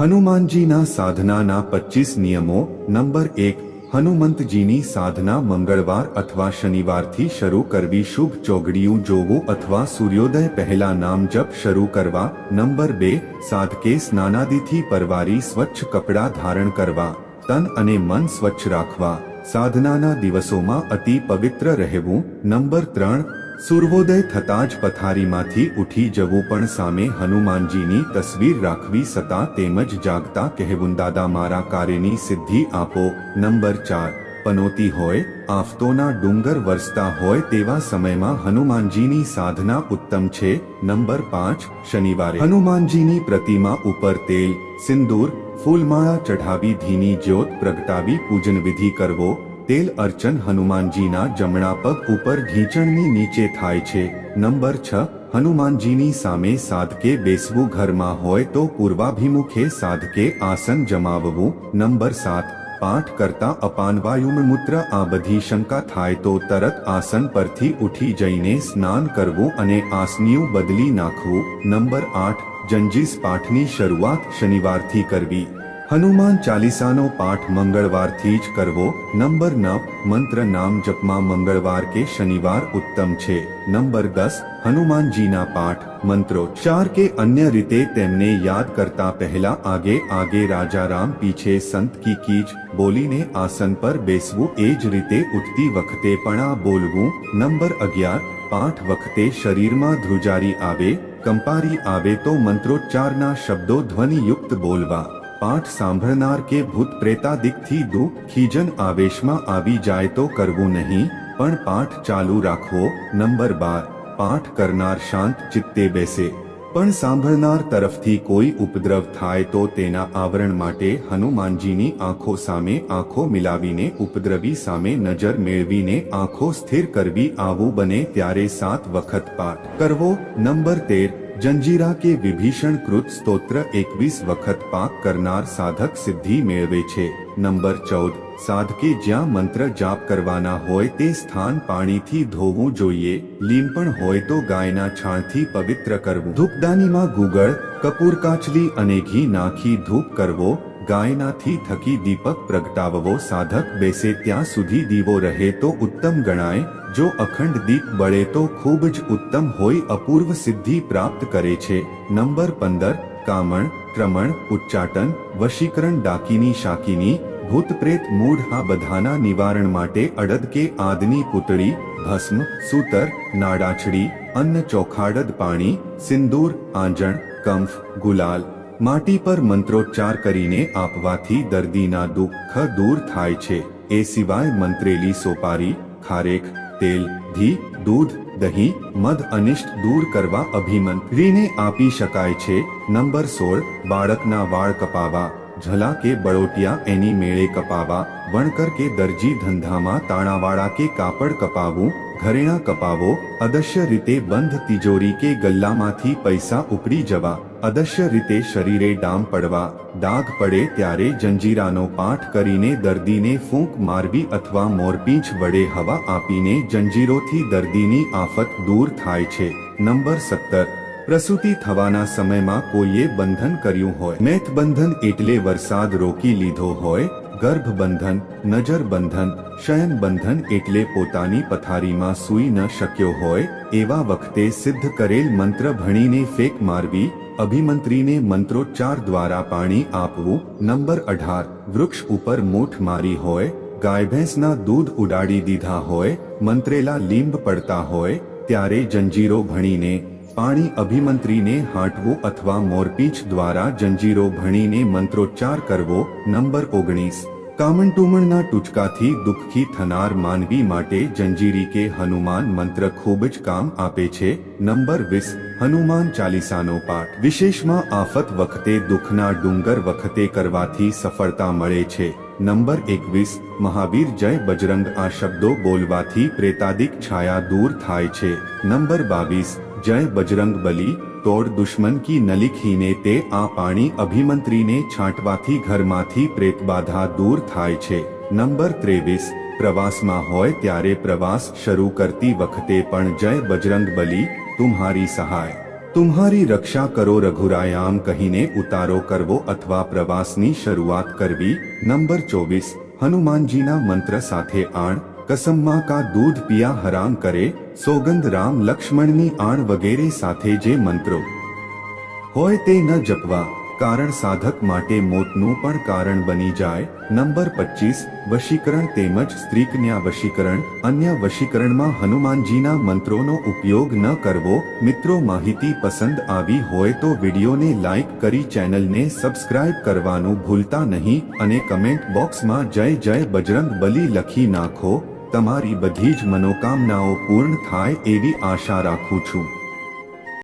હનુમાનજીના સાધનાના પચીસ નિયમો, નંબર એક, હનુમંતજીની સાધના મંગળવાર અથવા શનિવારથી શરૂ કરવી શુભ ચોગડિયું જોવું અથવા સૂર્યોદય પહેલા નામ જપ શરૂ કરવા, નંબર બે, સાધકે સ્નાનાદિથી પરવારી સ્વચ્છ કપડાં ધારણ કરવા, તન અને મન સ્વચ્છ રાખવા, સાધનાના દિવસોમાં અતિ પવિત્ર રહેવું, નંબર ત્રણ સૂર્યોદય થતાં જ પથારીમાંથી ઉઠી જવું પણ સામે હનુમાનજીની તસવીર રાખવી સતા તેમજ જાગતા કહેવું, દાદા, મારા કાર્યની સિદ્ધિ આપો. નંબર ચાર, પનોતી હોય, આફતોના ડુંગર વરસતા હોય તેવા સમયમાં હનુમાનજીની સાધના ઉત્તમ છે. નંબર પાંચ, શનિવારે હનુમાનજીની પ્રતિમા ઉપર તેલ, સિંદૂર, ફૂલમાળા ચઢાવી ધીની જ્યોત પ્રગટાવી પૂજન વિધિ કરવો. તેલ અર્ચન હનુમાનજીના જમણા પગ ઉપર ઢીંચણની નીચે થાય છે. નંબર છ, હનુમાનજીની સામે સાધકે બેસવું ઘરમાં હોય તો પૂર્વાભિમુખે સાધકે આસન જમાવવું. નંબર સાત, પાઠ કરતા અપાનવાયુમ મૂત્ર આ બધી શંકા થાય તો તરત આસન પરથી ઉઠી જઈને સ્નાન કરવું અને આસનિયું બદલી નાખવું. નંબર આઠ, જંજીસ પાઠની શરૂઆત શનિવારથી કરવી. હનુમાન ચાલીસાનો પાઠ મંગળવારથી જ કરવો. નંબર નવ, મંત્ર નામ જપમાં મંગળવાર કે શનિવાર ઉત્તમ છે. નંબર દસ, હનુમાનજીના પાઠ, મંત્રો ચાર કે અન્ય રીતે તેમને યાદ કરતા પહેલા આગે આગે રાજા રામ પીછે સંત કી કીજ બોલીને આસન પર બેસવું એ જ રીતે ઉઠતી વખતે પણ આ બોલવું. નંબર અગિયાર, પાઠ વખતે શરીરમાં ધ્રુજારી આવે, કંપારી આવે તો મંત્રોચ્ચારના શબ્દો ધ્વનિયુક્ત બોલવા. પાઠ સાંભળનાર કે ભૂત પ્રેતાદિકથી દુઃખ ખીજન આવેશમાં આવી જાય તો કરવું નહીં, પણ પાઠ ચાલુ રાખવો નંબર બાર, પાઠ કરનાર શાંત ચિત્તે બેસે. પણ સાંભળનાર તરફથી કોઈ ઉપદ્રવ થાય તો તેના આવરણ માટે હનુમાનજીની આંખો સામે આંખો મિલાવીને ઉપદ્રવી સામે નજર મેળવીને આંખો સ્થિર કરવી આવું બને ત્યારે સાત વખત પાઠ કરવો. નંબર તેર જંજીરા કે વિભીષણ કૃત સ્તોત્ર એકવીસ વખત પાક કરનાર સાધક સિદ્ધિ મેળવે છે. નંબર ચૌદ, સાધકે જ્યાં મંત્ર જાપ કરવાના હોય તે સ્થાન પાણીથી ધોવું જોઈએ. લીંપણ હોય તો ગાયના છાણથી પવિત્ર કરવું. ધૂપદાનીમાં ગુગળ, કપૂર કાચલી અને ઘી નાખી ધૂપ કરવો. ગાયનાથી થકી દીપક પ્રગટાવવો સાધક બેસે ત્યાં સુધી દીવો રહે તો ઉત્તમ ગણાય જો અખંડ દીપ બળે તો ખૂબ જ ઉત્તમ હોય અપૂર્વ સિદ્ધિ પ્રાપ્ત કરે છે નંબર પંદર કામણ ક્રમણ ઉચ્ચાટન વશીકરણ ડાકીની શાકીની ભૂત પ્રેત મૂઢ આ બધાના નિવારણ માટે અડદ કે આદની પૂતળી ભસ્મ સૂતર નાડાછડી અન્ન ચોખાડદ પાણી સિંદૂર આંજણ કંફ ગુલાલ માટી પર મંત્રોચ્ચાર કરીને આપવાથી દર્દીના દુઃખ દૂર થાય છે. એ સિવાય મંત્રેલી સોપારી, ખારેક, તેલ, ઘી, દૂધ, દહીં, મધ અનિષ્ટ દૂર કરવા અભિમંત્રીને આપી શકાય છે. નંબર સોળ, બાળકના વાળ કપાવા, ઝલા કે બળોટિયા એની મેળે કપાવા, વણકર કે દરજી ધંધામાં તાણાવાળા કે કાપડ કપાવવું ઘરેણા કપાવો, અદશ્ય રીતે બંધ તિજોરી કે ગલ્લામાંથી પૈસા ઉપડી જવા, અદશ્ય રીતે શરીરે ડામ પડવા, ડાઘ પડે ત્યારે જંજીરાનો પાઠ કરીને દર્દીને ફૂંક મારવી અથવા મોરપીંછ વડે હવા આપીને જંજીરોથી દર્દીની આફત દૂર થાય છે. નંબર સત્તર. પ્રસૂતિ થવાના સમયમાં કોઈએ બંધન કર્યું હોય. મેથ બંધન એટલે વરસાદ રોકી લીધો હોય. ગર્ભ બંધન નજર બંધન શયન બંધન એટલે પોતાની પથારીમાં સૂઈ ન શક્યો હોય. એવા વખતે સિદ્ધ કરેલ મંત્ર ભણીને ફેક મારવી, અભિમંત્રીને મંત્રોચ્ચાર દ્વારા પાણી આપવું. નંબર અઢાર, વૃક્ષ ઉપર મૂઠ મારી હોય. ગાય ભેંસના દૂધ ઉડાડી દીધા હોય. મંત્રેલા લીંબ પડતા હોય. ત્યારે જંજીરો ભણીને પાણી અભિમંત્રીને હાંટવું અથવા મોરપીંછ દ્વારા જંજીરો ભણીને મંત્રોચ્ચાર કરવો, નંબર ઓગણીસ. કામણટુમણના ટૂચકાથી દુઃખી થનાર માનવી માટે જંજીરી કે હનુમાન મંત્ર ખૂબ જ કામ આપે છે, નંબર વીસ. હનુમાન ચાલીસાનો પાઠ. વિશેષમાં આફત વખતે દુઃખના ડુંગર વખતે કરવાથી સફળતા મળે છે, નંબર એકવીસ. મહાવીર જય બજરંગ આ શબ્દો બોલવાથી પ્રેતાદિક છાયા દૂર થાય છે, નંબર બાવીસ. જય બજરંગ બલી તોડ દુશ્મન કી નલિખીને તે આ પાણી અભિમંત્રીને છાંટવાથી ઘરમાંથી પ્રેતબાધા દૂર થાય છે. નંબર ત્રેવીસ, પ્રવાસમાં હોય ત્યારે પ્રવાસ શરૂ કરતી વખતે પણ જય બજરંગ બલી, તુમ્હારી સહાય, તુમ્હારી રક્ષા કરો રઘુરાયામ કહીને ઉતારો કરવો અથવા પ્રવાસની શરૂઆત કરવી. નંબર ચોવીસ, હનુમાનજીના મંત્ર સાથે આણ કસમમાં કા દૂધ પિયા હરામ કરે સોગંદ રામ લક્ષ્મણની આણ વગેરે સાથે જે મંત્રો. હોય તે ન જપવા, કારણ સાધક માટે મોતનું પણ કારણ બની જાય. નંબર પચીસ, વશીકરણ તેમજ સ્ત્રીકન્યા વશીકરણ. અન્ય વશીકરણમાં હનુમાનજીના મંત્રોનો ઉપયોગ ન કરવો. મિત્રો, માહિતી પસંદ આવી હોય તો વિડીયોને લાઈક કરી ચેનલને સબસ્ક્રાઇબ કરવાનું ભૂલતા નહીં અને કમેન્ટ બોક્સમાં જય જય બજરંગ બલી લખી નાખો. તમારી બધી જ મનોકામનાઓ પૂર્ણ થાય એવી આશા રાખું છું.